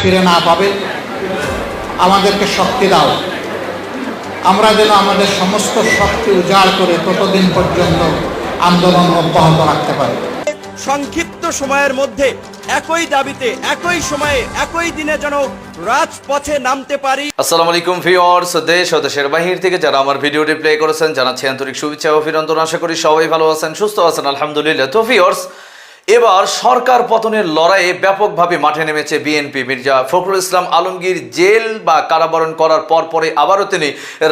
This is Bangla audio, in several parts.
ফিরে না পাবে আমাদেরকে শক্তি দাও। আমরা যেন আমাদের সমস্ত শক্তি উজাড় করে ততদিন পর্যন্ত আন্দোলন অব্যাহত রাখতে পারি। সংক্ষিপ্ত সময়ের মধ্যে একই দাবিতে একই সময়ে একই দিনে যেন রাজপথে নামতে পারি। আসসালামু আলাইকুম ভিউয়ার্স দেশ ও দেশের বাহির থেকে যারা আমার ভিডিওটি প্লে করেছেন জানাচ্ছি আন্তরিক শুভেচ্ছা ও অভিনন্দন। আশা করি সবাই ভালো আছেন সুস্থ আছেন আলহামদুলিল্লাহ। তো ভিউয়ার্স এবার সরকার পতনের লড়াইয়ে ব্যাপকভাবে মাঠে নেমেছে বিএনপি। মির্জা ফখরুল ইসলাম আলমগীর জেল বা কারাবরণ করার পর পরে আবারও তিনি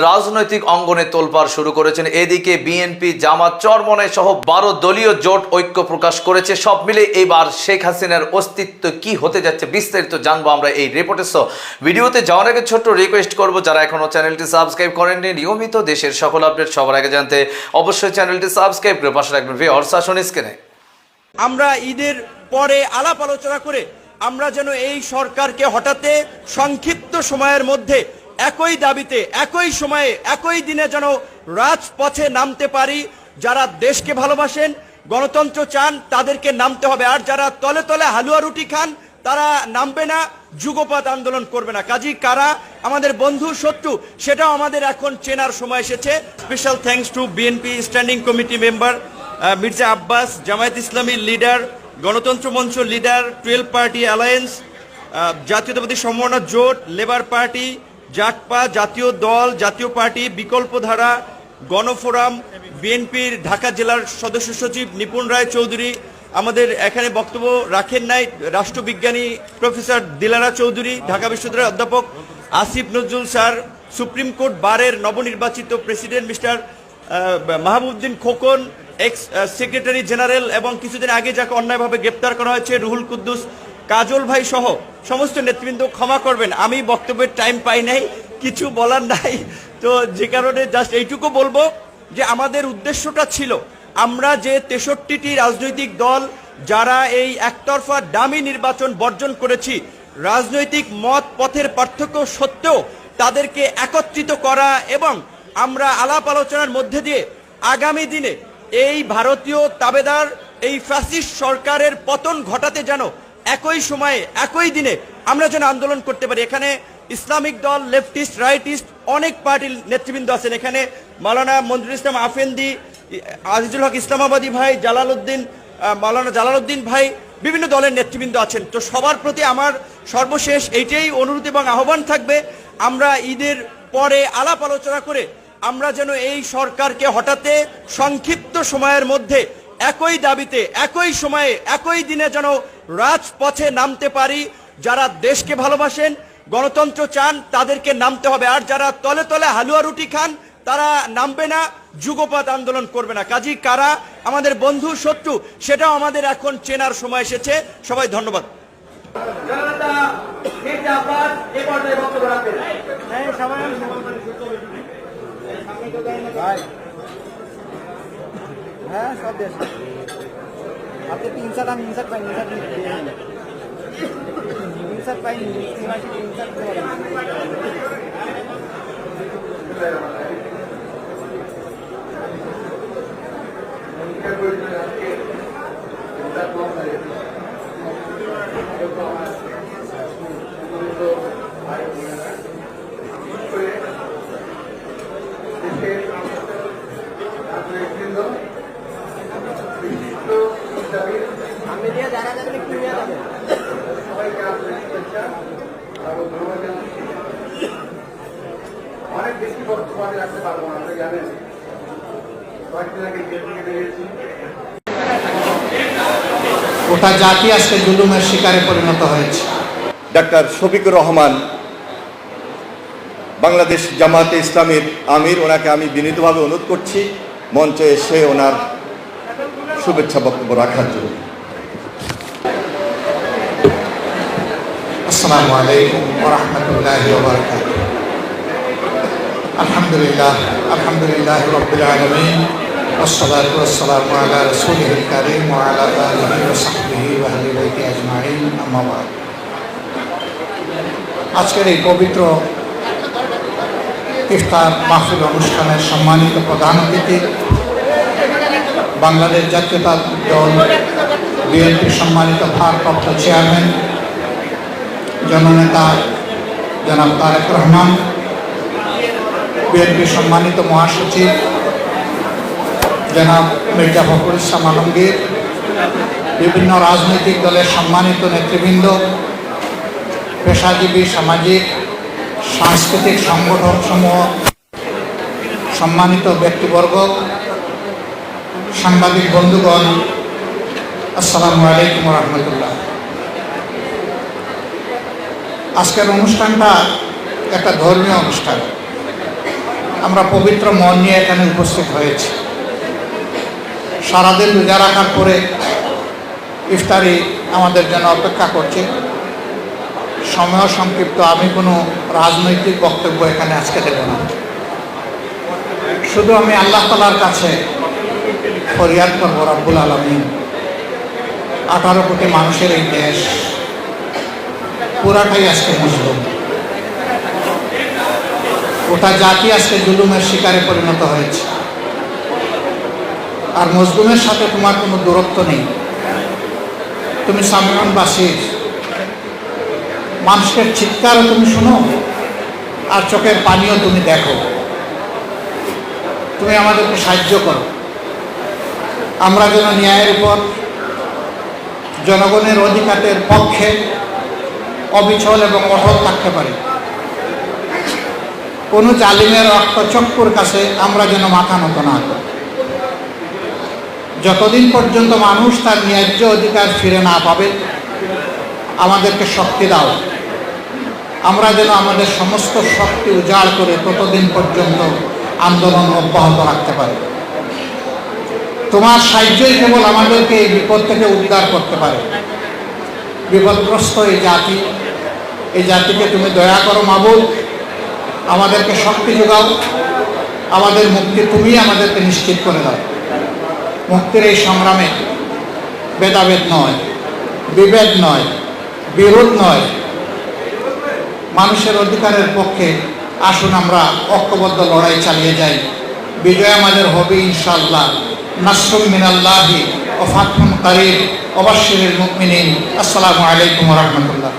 রাজনৈতিক অঙ্গনে তোলপাড় শুরু করেছেন। এদিকে বিএনপি জামাত চরমনাই সহ বারো দলীয় জোট ঐক্য প্রকাশ করেছে। সব মিলে এবার শেখ হাসিনার অস্তিত্ব কি হতে যাচ্ছে বিস্তারিত জানব আমরা এই রিপোর্টে সহ ভিডিওতে যাওয়ার আগে ছোট্ট রিকোয়েস্ট করব, যারা এখনও চ্যানেলটি সাবস্ক্রাইব করেননি, নিয়মিত দেশের সকল আপডেট সবার আগে জানতে অবশ্যই চ্যানেলটি সাবস্ক্রাইব করে পাশে রাখবেন ভিওর শাসন স্ক্রিনে আমরা ঈদের পরে আলাপ আলোচনা করে আমরা যেন এই সরকারকে হঠাতে সংক্ষিপ্ত সময়ের মধ্যে একই দাবিতে, একই সময়ে, একই দিনে যেন রাজপথে নামতে পারি। যারা দেশকে ভালোবাসেন, গণতন্ত্র চান, তাদেরকে নামতে হবে। আর যারা তলে তলে হালুয়া রুটি খান, তারা নামবে না যুগপাত আন্দোলন করবে না। কাজী কারা? আমাদের বন্ধু শত্রু, সেটাও আমাদের এখন চেনার সময় এসেছে। Special thanks to BNP standing committee member Mirza Abbas, Jamaat ইসলামীর লিডার, গণতন্ত্র মঞ্চ লিডার, টুয়েলভ পার্টি অ্যালায়েন্স জাতীয়তাবাদী সম্ভাবনা জোট, লেবার পার্টি, জাটপা, জাতীয় দল, জাতীয় পার্টি, বিকল্পধারা, গণফোরাম, বিএনপির ঢাকা জেলার সদস্য সচিব নিপুণ রায় চৌধুরী, আমাদের এখানে বক্তব্য রাখেন নাই রাষ্ট্রবিজ্ঞানী প্রফেসর দিলারা চৌধুরী, ঢাকা বিশ্ববিদ্যালয়ের অধ্যাপক Asif Nazrul sir, supreme court বারের নবনির্বাচিত president mister Mahbubuddin Khokon ex secretary general এবং কিছুদিন আগে যাকে অন্যায়ভাবে গ্রেপ্তার করা হয়েছে, রুহুল কুদ্দুস, কাজল ভাই সহ সমস্ত নেতৃবৃন্দ ক্ষমা করবেন। আমি বক্তব্যের টাইম পাই নাই, কিছু বলার নাই। তো যে কারণে জাস্ট এইটুকু বলব যে আমাদের উদ্দেশ্যটা ছিল, আমরা যে তেষট্টিটি রাজনৈতিক দল যারা এই একতরফা দামি নির্বাচন বর্জন করেছি, রাজনৈতিক মত পথের পার্থক্য সত্ত্বেও তাদেরকে একত্রিত করা এবং আমরা আলাপ আলোচনার মধ্যে দিয়ে আগামী দিনে এই ভারতীয় তাবেদার, এই ফ্যাসিস্ট সরকারের পতন ঘটাতে যেন একই সময়ে, একই দিনে আমরা যেন আন্দোলন করতে পারি। এখানে ইসলামিক দল, লেফটিস্ট, রাইটিস্ট, অনেক পার্টির নেতৃবৃন্দ আছেন এখানে। মালানা মঞ্জুর ইসলাম আফেন্দি, আজিজুল হক ইসলামাবাদী ভাই জালালউদ্দিন মালানা জালালউদ্দিন ভাই, বিভিন্ন দলের নেতৃবৃন্দ আছেন। তো সবার প্রতি আমার সর্বশেষ এইটাই অনুরোধ এবং আহ্বান থাকবে, আমরা ঈদের পরে আলাপ আলোচনা করে আমরা যেন এই সরকারকে হঠাতে সংক্ষিপ্ত সময়ের মধ্যে একই দাবিতে একই সময়ে একই দিনে যেন রাজপথে নামতে পারি। যারা দেশকে ভালোবাসেন গণতন্ত্র চান তাদেরকে নামতে হবে। আর যারা তলে তলে হালুয়া রুটি খান তারা নামবে না যুগপাত আন্দোলন করবে না। কাজী কারা? আমাদের বন্ধু শত্রু সেটাও আমাদের এখন চেনার সময় এসেছে। সবাই ধন্যবাদ। জনতা মির্জা আব্বাস এ পর্যায়ে বক্তব্য রাখবেন হ্যাঁ সব দেশ আপনি তিন সাত আমি ইনসার্ট পাইনি ইনসার্ট ইনসার্ট পাইনি ইনসার্ট আমি দিয়ে জানা যাবে একটু নিয়ে যাবে অনেক বেশি বক্তব্য আমি রাখতে পারব না আপনি জানেন। কয়েকদিন আগে জেল থেকে বেরিয়েছি গোটা জাতি আজকে জুলুমের শিকারে পরিণত হয়েছে। ডাক্তার শফিকুর রহমান বাংলাদেশ জামাতে ইসলামের আমির ওনাকে আমি বিনীতভাবে অনুরোধ করছি মঞ্চে এসে ওনার শুভেচ্ছা বক্তব্য রাখার জন্য। আসসালামু আলাইকুম ওরহমতুল্লাহ ওবরকাত আলহামদুলিল্লাহ আলহামদুলিল্লাহ রবিল আলমিন والصلاة والسلام على رسوله الكريم وعلى آله وصحبه وأهل بيته أجمعين أما بعد আজকের এই পবিত্র ইফতার মাহফিল অনুষ্ঠানের সম্মানিত প্রধান অতিথি বাংলাদেশ জাতীয়তা দল বিএনপি সম্মানিত ভারপ্রাপ্ত চেয়ারম্যান জননেতা জনাব তারেক রহমান বিএনপি সম্মানিত মহাসচিব জনাব মির্জা ফখরুল ইসলাম আলমগীর, বিভিন্ন রাজনৈতিক দলের সম্মানিত নেতৃবৃন্দ, পেশাজীবী সামাজিক, সাংস্কৃতিক সংগঠন সমূহ সম্মানিত ব্যক্তিবর্গ, সাংবাদিক বন্ধুগণ, আসসালামু আলাইকুম রহমতুল্লাহ। আজকের অনুষ্ঠানটা একটা ধর্মীয় অনুষ্ঠান। আমরা পবিত্র মন নিয়ে এখানে উপস্থিত হয়েছি। সারাদিন রোজা রাখার পরে ইফতারি আমাদের জন্য অপেক্ষা করছে। সময় সংক্ষিপ্ত, আমি কোনো রাজনৈতিক বক্তব্য এখানে আজকে দেব না। শুধু আমি আল্লাহ তালার কাছে ফরিয়াদ করব, রব্বুল আলমিন। আঠারো কোটি মানুষের এই দেশ পুরাটাই আজকে মুসলিম। গোটা জাতি আজকে জুলুমের শিকারে পরিণত হয়েছে। আর মজলুমের সাথে তোমার কোনো দূরত্ব নেই। তুমি সামিউন বাসির। মানুষের চিৎকারও তুমি শুনো, আর চোখের পানিও তুমি দেখো। তুমি আমাদেরকে সাহায্য করো। আমরা যেন ন্যায়ের উপর, জনগণের অধিকারের পক্ষে অবিচল এবং অটল থাকতে পারি। কোনো জালিমের রক্তচক্ষুর কাছে আমরা যেন মাথা নত না করি। যতদিন পর্যন্ত মানুষ তার ন্যায্য অধিকার ফিরে না পাবে, আমাদেরকে শক্তি দাও। আমরা যেন আমাদের সমস্ত শক্তি উজাড় করে ততদিন পর্যন্ত আন্দোলন অব্যাহত রাখতে পারি। তোমার সাহায্যই কেবল আমাদেরকে এই বিপদ থেকে উদ্ধার করতে পারে। বিপদগ্রস্ত এই জাতি। এই জাতিকে তুমি দয়া করো মাবুদ আমাদেরকে শক্তি যোগাও। আমাদের মুক্তি তুমি আমাদেরকে নিশ্চিত করে দাও। মুক্তির এই সংগ্রামে ভেদাভেদ নয়, বিভেদ নয়, বিরোধ নয়। মানুষের অধিকারের পক্ষে আসুন আমরা ঐক্যবদ্ধ লড়াই চালিয়ে যাই। বিজয় আমাদের হবে ইনশাআল্লাহ। নাসরুম মিনাল্লাহি ও ফাতহুম কারিব অবশ্যের মুকমিনিন। আসসালামু আলাইকুম রহমতুল্লাহ।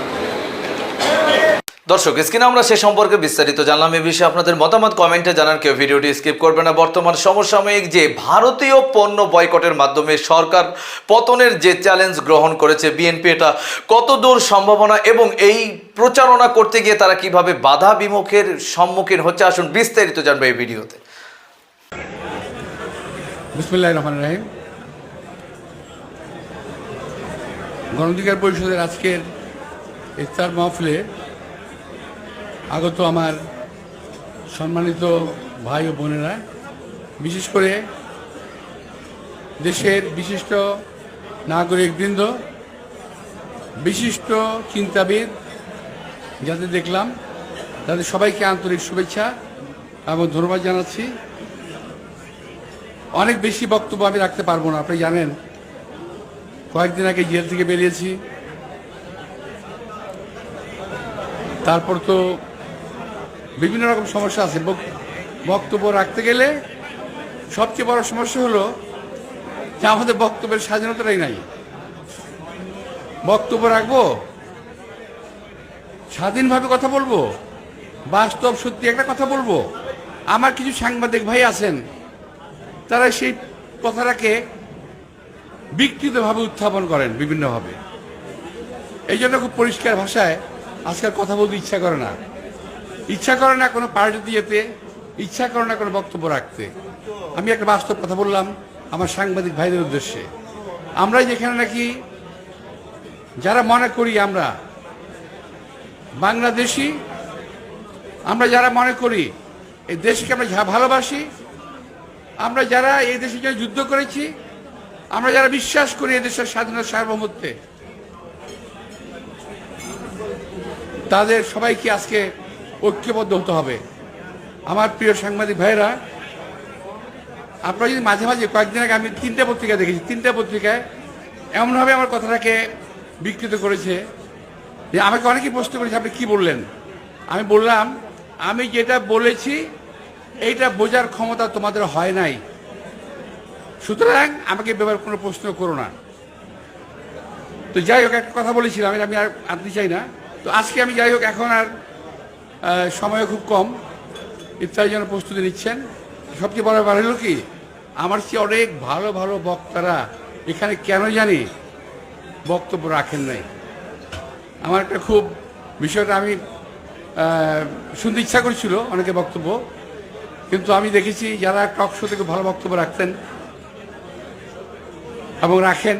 দর্শক স্ক্রিনে আমরা সে সম্পর্কে বিস্তারিত জানলাম। এ বিষয়ে আপনাদের মতামত কমেন্টে জানান কেউ ভিডিওটি স্কিপ করবে না। বর্তমান সমসাময়িক যে ভারতীয় পণ্য বয়কটের মাধ্যমে সরকার পতনের যে চ্যালেঞ্জ গ্রহণ করেছে বিএনপি এটা কতদূর সম্ভাবনা এবং এই প্রচারণা করতে গিয়ে তারা কীভাবে বাধা বিমুখের সম্মুখীন হচ্ছে? আসুন বিস্তারিত জানবে এই ভিডিওতে। বিসমুল্লাহ রহমান রাহিম। গণঅধিকার পরিষদের আজকের ইফতার মাহফিলে আগত আমার সম্মানিত ভাই ও বোনেরা, বিশেষ করে দেশের বিশিষ্ট নাগরিকবৃন্দ, বিশিষ্ট চিন্তাবিদ যাদের দেখলাম, তাদের সবাইকে আন্তরিক শুভেচ্ছা এবং ধন্যবাদ জানাচ্ছি। অনেক বেশি বক্তব্য আমি রাখতে পারব না, আপনি জানেন। কয়েকদিন আগে জেল থেকে বেরিয়েছি। তারপর তো বিভিন্ন রকম সমস্যা আছে। বক- বক্তব্য রাখতে গেলে সবচেয়ে বড় সমস্যা হলো যে আমাদের বক্তব্যের স্বাধীনতাটাই নাই। বক্তব্য রাখব, স্বাধীনভাবে কথা বলব, বাস্তব সত্যি একটা কথা বলব। আমার কিছু সাংবাদিক ভাই আছেন, তারা সেই কথাটাকে বিকৃতভাবে উত্থাপন করেন বিভিন্নভাবে। এই জন্য খুব পরিষ্কার ভাষায় আজকাল কথা বলতে ইচ্ছা করে না। ইচ্ছা করে না কোনো পার্টিতে যেতে ইচ্ছা করে না কোনো বক্তব্য রাখতে। আমি একটা বাস্তব কথা বললাম আমার সাংবাদিক ভাইদের উদ্দেশ্যে। আমরা যেখানে নাকি, যারা মনে করি আমরা, বাংলাদেশি, আমরা যারা মনে করি, এই দেশকে আমরা ভালোবাসি, আমরা যারা এই দেশের জন্য যুদ্ধ করেছি আমরা যারা বিশ্বাস করি এদেশের স্বাধীনতা সার্বভৌমত্বে, তাদের সবাইকে আজকে ঐক্যবদ্ধ হতে হবে। আমার প্রিয় সাংবাদিক ভাইরা আপনারা যদি মাঝে মাঝে কয়েকদিন আগে আমি তিনটা পত্রিকা দেখেছি, তিনটা পত্রিকায় এমনভাবে আমার কথাটাকে বিকৃত করেছে যে আমাকে অনেকেই প্রশ্ন করেছে, আপনি কি বললেন? আমি বললাম, আমি যেটা বলেছি, এইটা বোঝার ক্ষমতা তোমাদের হয় নাই। সুতরাং আমাকে ব্যাপারে কোনো প্রশ্ন করো না। তো যাই হোক, একটা কথা বলেছিলাম আমি আর আনতে চাই না। তো আজকে আমি যাই হোক, এখন আর সময় খুব কম। ইত্যাদি জন্য প্রস্তুতি নিচ্ছেন। সবচেয়ে বড় ব্যাপার হলো কি, আমার চেয়ে অনেক ভালো ভালো বক্তারা এখানে কেন জানি বক্তব্য রাখেন নাই। আমার একটা খুব, বিষয়টা আমি শুনতে ইচ্ছা করছিল অনেকে বক্তব্য। কিন্তু আমি দেখেছি যারা টক শো থেকে ভালো বক্তব্য রাখতেন এবং রাখেন।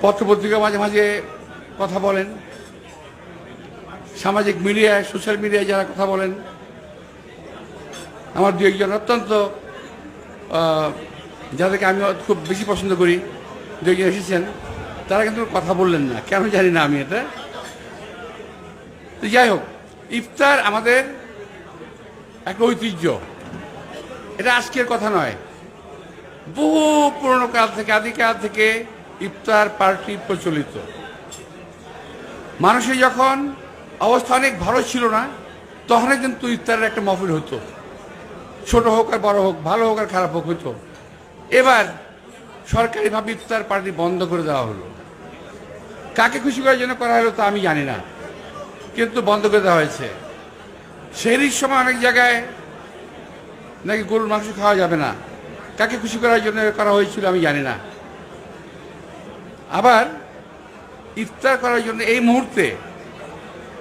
পত্রপত্রিকা মাঝে মাঝে কথা বলেন। সামাজিক মিডিয়ায় সোশ্যাল মিডিয়ায় যারা কথা বলেন। আমার দু একজন অত্যন্ত যাদেরকে আমি খুব বেশি পছন্দ করি, দু একজন এসেছেন, তারা কিন্তু কথা বললেন না। কেন জানি না আমি এটা। যাই হোক, ইফতার আমাদের একটা ঐতিহ্য। এটা আজকের কথা নয়। বহু পুরনো কাল থেকে, আদিকাল থেকে ইফতার পার্টি প্রচলিত। মানুষের যখন অবস্থা অনেক ভালো ছিল না তখন কিন্তু ইফতারের একটা মহফিল হতো। ছোট হোক আর বড় হোক, ভালো হোক আর খারাপ হোক হতো। এবার সরকারিভাবে ইফতার পার্টি বন্ধ করে দেওয়া হলো। কাকে খুশি করার জন্য করা হলো তা আমি জানি না, কিন্তু বন্ধ করে দেওয়া হয়েছে। সেহরির সময় অনেক জায়গায় নাকি গরুর মাংস খাওয়া যাবে না। কাকে খুশি করার জন্য করা হয়েছিল আমি জানি না। আবার ইফতার করার জন্য এই মুহূর্তে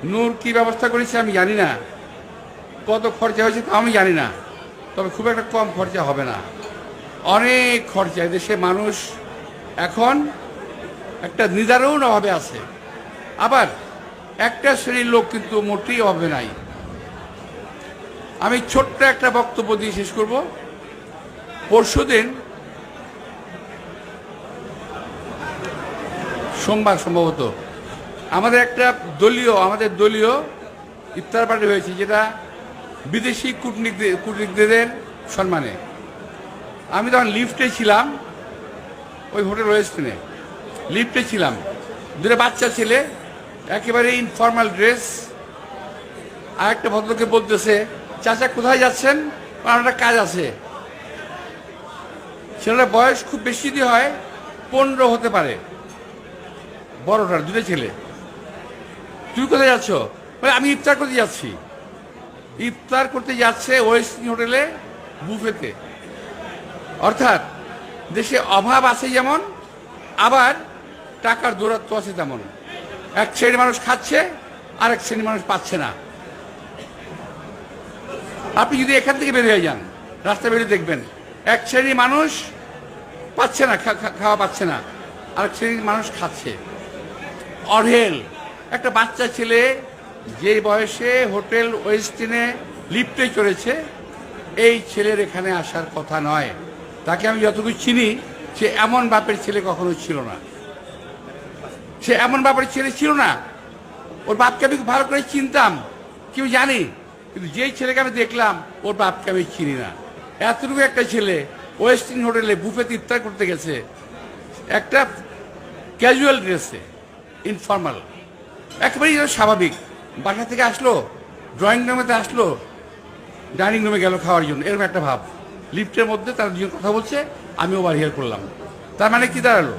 নূর কি ব্যবস্থা করেছে আমি জানি না। কত খরচা হয়েছে তা আমি জানি না। তবে খুব একটা কম খরচা হবে না। অনেক খরচা দেশে মানুষ এখন একটা নিদারুণ অভাবে আছে। আবার একটা শ্রেণির লোক কিন্তু মোটেই অভাবে নাই। আমি ছোট্ট একটা বক্তব্য দিয়ে শেষ করব। পরশুদিন সোমবার সম্ভবত আমাদের একটা দলীয়, আমাদের দলীয় ইফতার পার্টি হয়েছে যেটা বিদেশি কূটনীতি কূটনীতিকদের সম্মানে। আমি তখন লিফটে ছিলাম, ওই হোটেল ওয়েস্টনে লিফটে ছিলাম। দুটো বাচ্চা ছেলে, একেবারে ইনফর্মাল ড্রেস আর একটা ভদ্রকে বলতেছে, চাচা কোথায় যাচ্ছেন? আমার একটা কাজ আছে। ছেলেটার বয়স খুব বেশি যদি হয়, পনেরো হতে পারে। বড়টার, দুটো ছেলে। তুই কোথায় যাচ্ছ? বলে, আমি ইফতার করতে যাচ্ছি। ইফতার করতে যাচ্ছে ওয়েস্টিং হোটেলে, বুফেতে। অর্থাৎ, দেশে অভাব আছে যেমন, আবার টাকার দূরত্ব আছে তেমন। এক শ্রেণির মানুষ খাচ্ছে আর এক শ্রেণির মানুষ পাচ্ছে না। আপনি যদি এখান থেকে বেরিয়ে যান, রাস্তা বেরিয়ে দেখবেন, এক শ্রেণির মানুষ পাচ্ছে না খাওয়া পাচ্ছে না। আর শ্রেণির মানুষ খাচ্ছে। অঢেল। একটা বাচ্চা ছেলে যে বয়সে হোটেল ওয়েস্টিনে লিফটে চড়েছে, এই ছেলের এখানে আসার কথা নয়। তাকে আমি যতটুকু চিনি, সে এমন বাপের ছেলে কখনো ছিল না। সে এমন বাপের ছেলে ছিল না। ওর বাপকে আমি ভালো করে চিনতাম, কেউ জানি। কিন্তু যেই ছেলেকে আমি দেখলাম, ওর বাপকে আমি চিনি না। এতটুকু একটা ছেলে ওয়েস্টিন হোটেলে বুফেতে ইফতার করতে গেছে। একটা ক্যাজুয়াল ড্রেসে ইনফর্মাল একেবারেই স্বাভাবিক। বাসা থেকে আসলো ড্রয়িং রুমেতে আসলো ডাইনিং রুমে গেল খাওয়ার জন্য। এরকম একটা ভাব। লিফটের মধ্যে তারা দুজন কথা বলছে আমি ওভার হিয়ার করলাম। তার মানে কি দাঁড়াল?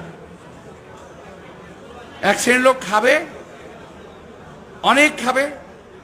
এক শ্রেণির লোক খাবে, অনেক খাবে